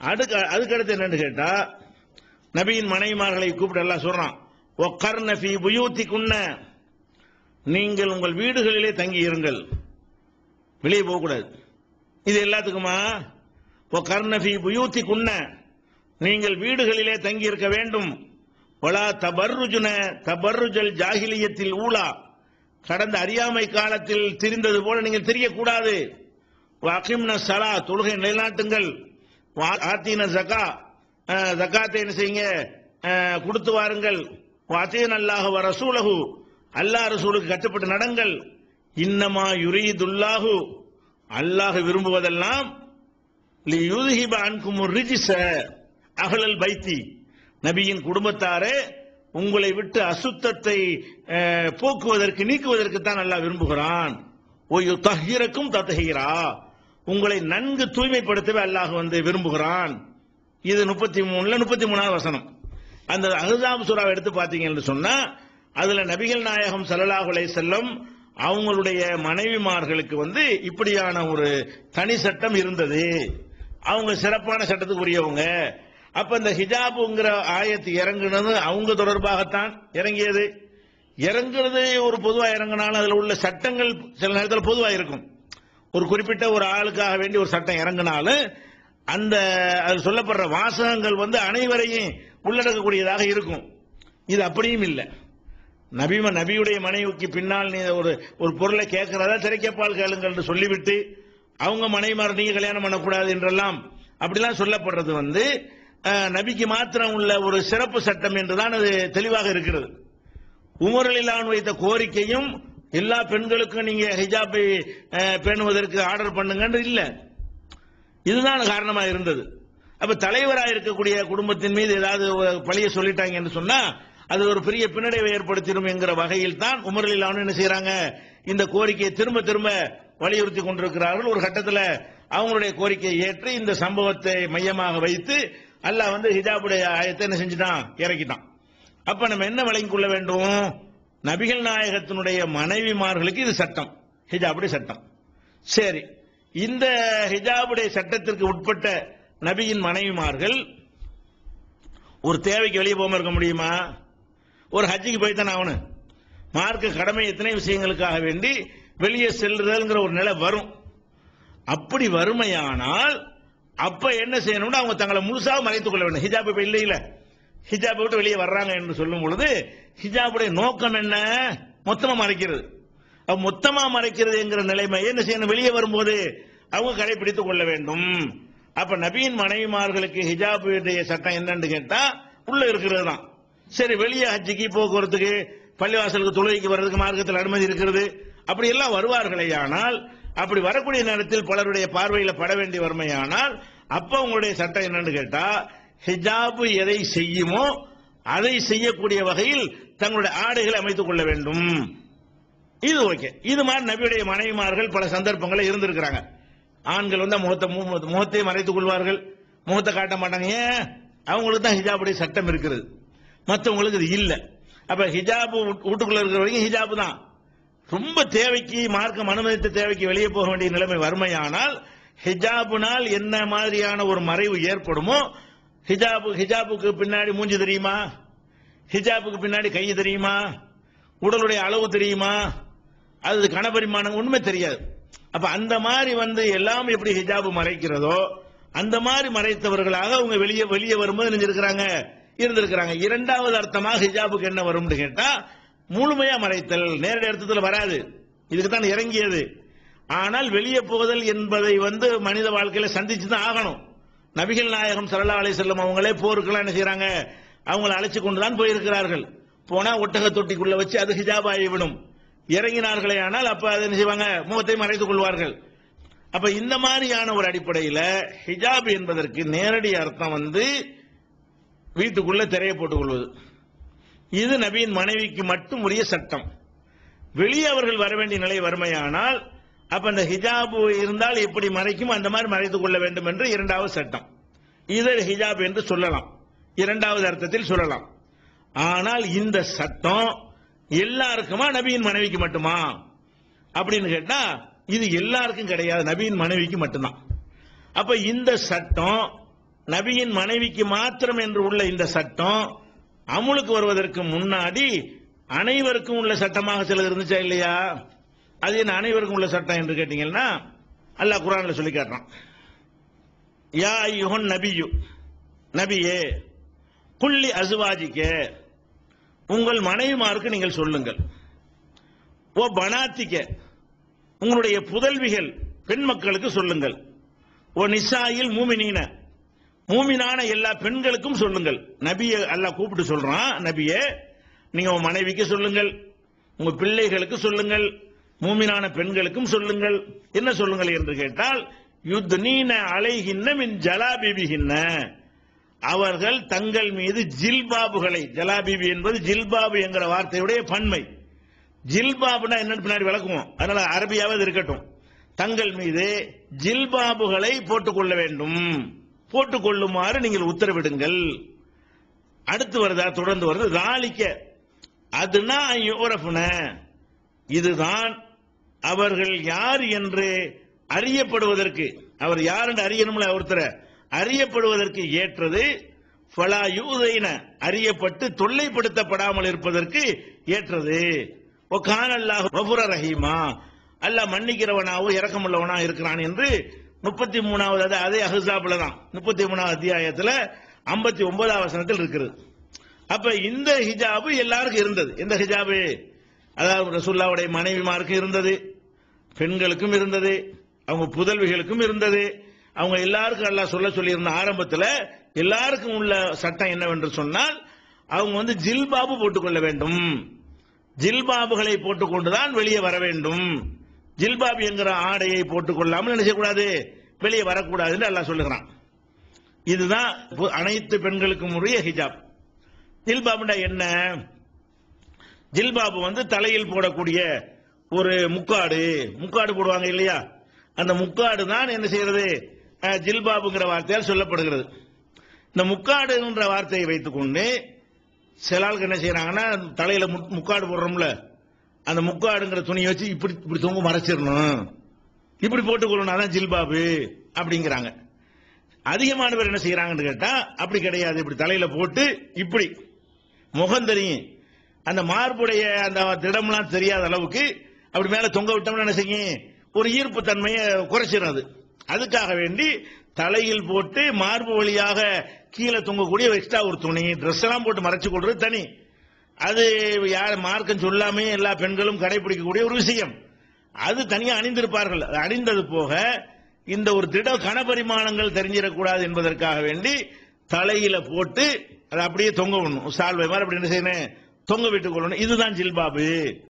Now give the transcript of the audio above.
அதுக்கு அதுக்கடுத்து என்னன்னு கேட்டா நபியின் மனைவிமார்களை கூப்பிட்டு எல்லாம் சொல்றான். ஒக்கர்ன ஃபி புயூத்திக்குன்ன. நீங்கள் உங்கள் வீடுகளிலே தங்கி இருங்கள். வெளியே போகக்கூடாது இது எல்லாத்துக்குமா? ஒக்கர்ன புயூத்தி குன்ன நீங்கள் வீடுகளிலே தங்கி இருக்க வேண்டும். ஒலா தபர்ருஜுன. தபர்ருஜல் ஜாகிலியத்தில் ஊலா. கடந்த அறியாமை காலத்தில் திரிந்தது போல நீங்கள் தெரியக்கூடாது. அகிம்ன சலா தொழுகை நிலைநாட்டுங்கள். ஆத்தீன ஜகா அஹ், ஜகாத்தை என்ன செய்யுங்க? கொடுத்து வாருங்கள். வாத்தீன் அல்லாஹ் ரசூலகு அல்லாஹ் ரசூலுக்கு கட்டுப்பட்டு நடங்கள். இன்னமா யுரீதுல்லாஹு. அல்லாஹ் விரும்புவதெல்லாம் லியுதுஹிப அன்கும் ரிஜிச அகலல் பைத்தி. நபியின் குடும்பத்தாரே உங்களை விட்டு அசுத்தத்தை போக்குவதற்கு நீக்குவதற்கு தான் அல்லாஹ் விரும்புகிறான். ஓய்யோ தஹீரக்கும் தத்தஹீரா உங்களை நன்கு தூய்மைப்படுத்தவே அல்லாஹ் வந்து விரும்புகிறான். இது முப்பத்தி மூணுல முப்பத்தி மூணாவது வசனம். அந்த அஹ்ஸாப் சூறாவை எடுத்து பார்த்தீங்கன்னு சொன்னா அதுல நபிகள் நாயகம் சல்லாஹுலை செல்லும் செல்லம் அவங்களுடைய மனைவிமார்களுக்கு வந்து இப்படியான ஒரு தனி சட்டம் இருந்தது. அவங்க சிறப்பான சட்டத்துக்கு உரியவங்க அப்ப இந்த ஹிஜாபுங்கிற ஆயத்து இறங்குனது அவங்க தொடர்பாகத்தான் இறங்கியது. இறங்குறது ஒரு பொதுவா இறங்கினாலும் அதுல உள்ள சட்டங்கள் சில நேரத்தில் பொதுவா இருக்கும். ஒரு குறிப்பிட்ட ஒரு ஆளுக்காக வேண்டி ஒரு சட்டம் இறங்கினாலும் அந்த அது சொல்லப்படுற வாசகங்கள் வந்து அனைவரையும் உள்ளடக்கக்கூடியதாக இருக்கும். இது அப்படியும் இல்லை. நபிம நபியுடைய மனைவிக்கு பின்னால் நீ ஒரு ஒரு பொருளை கேட்கிறதா? திரைக்கப்பால் கேளுங்கள் சொல்லிவிட்டு அவங்க மனைவிமார் நீங்க கல்யாணம் பண்ணக்கூடாது என்றெல்லாம் அப்படிலாம் சொல்லப்படுறது வந்து நபிக்கு மாத்திரம் உள்ள ஒரு சிறப்பு சட்டம் என்றுதான் அது தெளிவாக இருக்கிறது. உமரலிலான் வைத்த கோரிக்கையும் எல்லா பெண்களுக்கும் நீங்க ஹிஜாபை பேணுவதற்கு ஆர்டர் பண்ணுங்கன்னு இல்ல. இதுதான் காரணமா இருந்தது. அப்ப தலைவரா இருக்கக்கூடிய குடும்பத்தின் மீது ஏதாவது பழிய சொல்லிட்டாங்க என்று சொன்னா அது ஒரு பெரிய பின்னடைவை ஏற்படுத்திடும் என்கிற வகையில் தான் உமரலிலான் என்ன செய்யறாங்க இந்த கோரிக்கையை திரும்ப திரும்ப வலியுறுத்தி கொண்டிருக்கிறார்கள். ஒரு கட்டத்தில் அவங்களுடைய கோரிக்கையை ஏற்று இந்த சம்பவத்தை மையமாக வைத்து அல்லாஹ் வந்து ஹிஜாபுடைய ஆயத்தை என்ன செஞ்சுட்டான்? இறக்கிட்டான். அப்ப நம்ம என்ன விளங்கிக் கொள்ள வேண்டும்? நபிகள் நாயகத்தினுடைய மனைவிமார்களுக்கு இது சட்டம். ஹிஜாபுடைய சட்டம். சரி இந்த ஹிஜாபுடைய சட்டத்திற்கு உட்பட்ட நபியின் மனைவிமார்கள் ஒரு தேவைக்கு வெளியே போகாம இருக்க முடியுமா? ஒரு ஹஜ்ஜிக்கு போய்த்தானே அவனு மார்க்க கடமை எத்தனை விஷயங்களுக்காக வேண்டி வெளியே செல்லுதல்ங்கிற ஒரு நிலை வரும். அப்படி வறுமையானால் அப்ப என்ன செய்யணும்னு அவங்க தங்களை முழுசாக மறைத்துக் கொள்ள வேண்டும். ஹிஜாப் இப்ப இல்லை ஹிஜாப் விட்டு வெளியே வர்றாங்க என்று சொல்லும் பொழுது ஹிஜாபுடைய நோக்கம் என்ன? மொத்தமா மறைக்கிறது. மொத்தமா மறைக்கிறது என்கிற நிலைமை என்ன செய்யணும்? வெளியே வரும்போது அவங்க கடைபிடித்துக் கொள்ள வேண்டும். அப்ப நபியின் மனைவிமார்களுக்கு ஹிஜாப் சட்டம் என்னன்னு கேட்டா உள்ள இருக்கிறது தான். சரி வெளியே ஹஜ்ஜிக்கு போக்குவரத்துக்கு பள்ளிவாசலுக்கு தொழுகைக்கு வர்றதுக்கு மார்க்கத்தில் அனுமதி இருக்கிறது. அப்படி எல்லாம் வருவார்களே ஆனால் அப்படி வரக்கூடிய நேரத்தில் பலருடைய பார்வையில் பட வேண்டிய வறுமையானால் அப்ப உங்களுடைய சட்டம் என்னன்னு கேட்டா ஹிஜாபு எதை செய்யுமோ அதை செய்யக்கூடிய வகையில் தங்களுடைய ஆடைகளை அமைத்துக் கொள்ள வேண்டும். இது ஓகே. இது மாதிரி நபியுடைய மனைவிமார்கள் பல சந்தர்ப்பங்களில் இருந்திருக்கிறாங்க. ஆண்கள் வந்து முகத்தை மு- முகத்தை மறைத்துக் கொள்வார்கள். முகத்தை காட்ட மாட்டாங்க. ஏன்? அவங்களுக்கு தான் ஹிஜாபுடைய சட்டம் இருக்கிறது மற்றவங்களுக்கு இது இல்லை. அப்ப ஹிஜாபு வீட்டுக்குள்ள இருக்கிற வரைக்கும் ஹிஜாபு தான். ரொம்ப தேவைக்கு மார்க்கம் அனுமதித்த தேவைக்கு வெளியே போக வேண்டிய நிலைமை வறுமையானால் ஹிஜாபுனால் என்ன மாதிரியான ஒரு மறைவு ஏற்படுமோ ஹிஜாபு ஹிஜாபுக்கு பின்னாடி மூஞ்சி தெரியுமா? ஹிஜாபுக்கு பின்னாடி கை தெரியுமா? உடலுடைய அளவு தெரியுமா? அது கனபரிமாணம் ஒண்ணுமே தெரியாது. அப்ப அந்த மாதிரி வந்து எல்லாம் எப்படி ஹிஜாபு மறைக்கிறதோ அந்த மாதிரி மறைத்தவர்களாக அவங்க வெளியே வெளியே வரும்போது நினைஞ்சிருக்கிறாங்க இருந்திருக்கிறாங்க. இரண்டாவது அர்த்தமாக ஹிஜாபுக்கு என்ன வரும்னு கேட்டா முழுமையா மறைத்தல் நேரடி அர்த்தத்தில் வராது. இதுக்கு தான் இறங்கியது. ஆனால் வெளியே போகுதல் என்பதை வந்து மனித வாழ்க்கையில சந்திச்சு தான் ஆகணும். நபிகள் நாயகம் ஸல்லல்லாஹு அலைஹி செல்லும் அவங்களே போருக்கெல்லாம் என்ன செய்யறாங்க அவங்களை அழைச்சு கொண்டு தான் போயிருக்கிறார்கள். போனா ஒட்டக தொட்டிக்குள்ள வச்சு அது ஹிஜாப் ஆகிவிடும் இறங்கினார்களே ஆனால் அப்ப அதை என்ன செய்வாங்க? முகத்தை மறைத்துக் கொள்வார்கள். அப்ப இந்த மாதிரியான ஒரு அடிப்படையில ஹிஜாப் என்பதற்கு நேரடி அர்த்தம் வந்து வீட்டுக்குள்ள திரையை போட்டுக் கொள்வது. இது நபியின் மனைவிக்கு மட்டும் உரிய சட்டம். வெளியே அவர்கள் வர வேண்டிய நிலை வறுமையானால் அப்ப அந்த ஹிஜாப் இருந்தால் எப்படி மறைக்கும் அந்த மாதிரி மறைத்துக் கொள்ள வேண்டும் என்று இரண்டாவது சட்டம். இதை ஹிஜாப் என்று சொல்லலாம். இரண்டாவது அர்த்தத்தில் சொல்லலாம். ஆனால் இந்த சட்டம் எல்லாருக்குமா நபியின் மனைவிக்கு மட்டுமா? அப்படின்னு கேட்டா இது எல்லாருக்கும் கிடையாது. நபியின் மனைவிக்கு மட்டும்தான். அப்ப இந்த சட்டம் நபியின் மனைவிக்கு மாத்திரம் என்று உள்ள இந்த சட்டம் அமுலுக்கு வருவதற்கு முன்னாடி அனைவருக்கும் உள்ள சட்டமாக சிலது இருந்துச்சா இல்லையா? அது என்ன அனைவருக்கும் உள்ள சட்டம் என்று கேட்டீங்கன்னா அல்லாஹ் குரான்ல சொல்லி காட்டுறான். யா ஐயோன் நபியு நபியே குள்ளி அசுவாஜிக்க உங்கள் மனைவிமாருக்கு நீங்கள் சொல்லுங்கள். ஓ பனாத்திக்க உங்களுடைய புதல்விகள் பெண் மக்களுக்கு சொல்லுங்கள். ஓ நிசாயில் மூமினீன மூமினான எல்லா பெண்களுக்கும் சொல்லுங்கள். நபியை அல்லாஹ் கூப்பிட்டு சொல்றான் நபியே நீங்க உங்க மனைவிக்கு சொல்லுங்கள் உங்க பிள்ளைகளுக்கு சொல்லுங்கள். மூமினான பெண்களுக்கும் சொல்லுங்கள். என்ன சொல்லுங்கள் என்று கேட்டால் யுத்னீன அலைகின்ன மின் ஜலாபிபிகின்ன அவர்கள் தங்கள் மீது ஜில்பாபுகளை ஜலாபிபி என்பது ஜில்பாபு என்கிற வார்த்தையுடைய பன்மை. ஜில்பாபுனா என்னன்னு பின்னாடி விளக்குவோம். அதனால அரபியாவது இருக்கட்டும். தங்கள் மீது ஜில்பாபுகளை போட்டுக்கொள்ள வேண்டும். போட்டுக்கொள்ளுமாறு நீங்கள் உத்தரவிடுங்கள். அடுத்து வருதா தொடர்ந்து வருது. ராலிக்க அதுனா யோரஃபுன இதுதான் அவர்கள் யார் என்று அறியப்படுவதற்கு அவர் யார் என்று அறியணும்ல ஒருத்தரை அறியப்படுவதற்கு ஏற்றது ஃபலா யூதைன அறியப்பட்டு தொல்லைப்படுத்தப்படாமல் இருப்பதற்கு ஏற்றது. ஓ கான் அல்லாஹ் வபுர ரஹீமா. அல்லாஹ் மன்னிக்கிறவனாவோ இறக்கமுள்ளவனா இருக்கிறான் என்று முப்பத்தி மூணாவது அது அதே அஹசாப்ல தான். முப்பத்தி மூணாவது அத்தியாயத்தில் ஐம்பத்தி ஒன்பதாவது வசனத்தில் இருக்கிறது அப்ப இந்த ஹிஜாபு எல்லாருக்கும் இருந்தது. எந்த ஹிஜாபு? அதாவது ரசுல்லாவுடைய மனைவிமாருக்கு இருந்தது பெண்களுக்கும் இருந்தது அவங்க புதல்விகளுக்கும் இருந்தது. அவங்க எல்லாருக்கும் எல்லாம் சொல்ல சொல்லியிருந்த ஆரம்பத்தில் எல்லாருக்கும் உள்ள சட்டம் என்னவென்று சொன்னால் அவங்க வந்து ஜில்பாபு போட்டுக்கொள்ள வேண்டும். ஜில்பாபுகளை போட்டுக்கொண்டுதான் வெளியே வர வேண்டும். ஜில்பாப் என்கிற ஆடையை போட்டுக்கொள்ளாமல் நினைச்சக்கூடாது வெளியே வரக்கூடாதுன்னு எல்லாம் சொல்லுகிறான். இதுதான் அனைத்து பெண்களுக்கும் உரிய ஹிஜாப். ஜில்பாபுண்டா என்ன? ஜில்பாபு வந்து தலையில் போடக்கூடிய ஒரு முக்காடு முக்காடு போடுவாங்க இல்லையா? அந்த முக்காடு தான் என்ன செய்யறது? ஜில்பாபுங்கிற வார்த்தையால் சொல்லப்படுகிறது. இந்த முக்காடுன்ற வார்த்தையை வைத்துக்கொண்டு சில ஆளுக்கு என்ன செய்யறாங்கன்னா தலையில முக்காடு போடுறோம்ல அந்த முக்காடுங்கிற துணியை வச்சு இப்படி இப்படி தொங்க மறைச்சிடணும். இப்படி போட்டுக்கொள்ளணும் அதான் ஜில்பாபு அப்படிங்கிறாங்க. அதிகமான பேர் என்ன செய்யறாங்கன்னு கேட்டா அப்படி கிடையாது. இப்படி தலையில போட்டு இப்படி முகம் தெரியும் அந்த மார்புடைய அந்த திடம்லாம் தெரியாத அளவுக்கு அப்படி மேல தொங்க விட்டோம்னு என்ன செய்யும்? ஒரு ஈர்ப்பு தன்மையை குறைச்சிடும் அது. அதுக்காக வேண்டி தலையில் போட்டு மார்பு வழியாக கீழே தொங்கக்கூடிய எக்ஸ்ட்ரா ஒரு துணி ட்ரெஸ் எல்லாம் போட்டு மறைச்சு கொள்றது தனி. அது யார் மார்க்கம் சொல்லாமே எல்லா பெண்களும் கடைபிடிக்கக்கூடிய ஒரு விஷயம். அது தனியாக அணிந்திருப்பார்கள். அது அணிந்தது போக இந்த ஒரு திட கனபரிமாணங்கள் தெரிஞ்சிடக்கூடாது என்பதற்காக வேண்டி தலையில போட்டு அதை அப்படியே தொங்க விடணும். சால்வை மாதிரி அப்படி என்ன செய்யணும்? தொங்க விட்டுக் கொள்ளணும். இதுதான் ஜில்பாபு.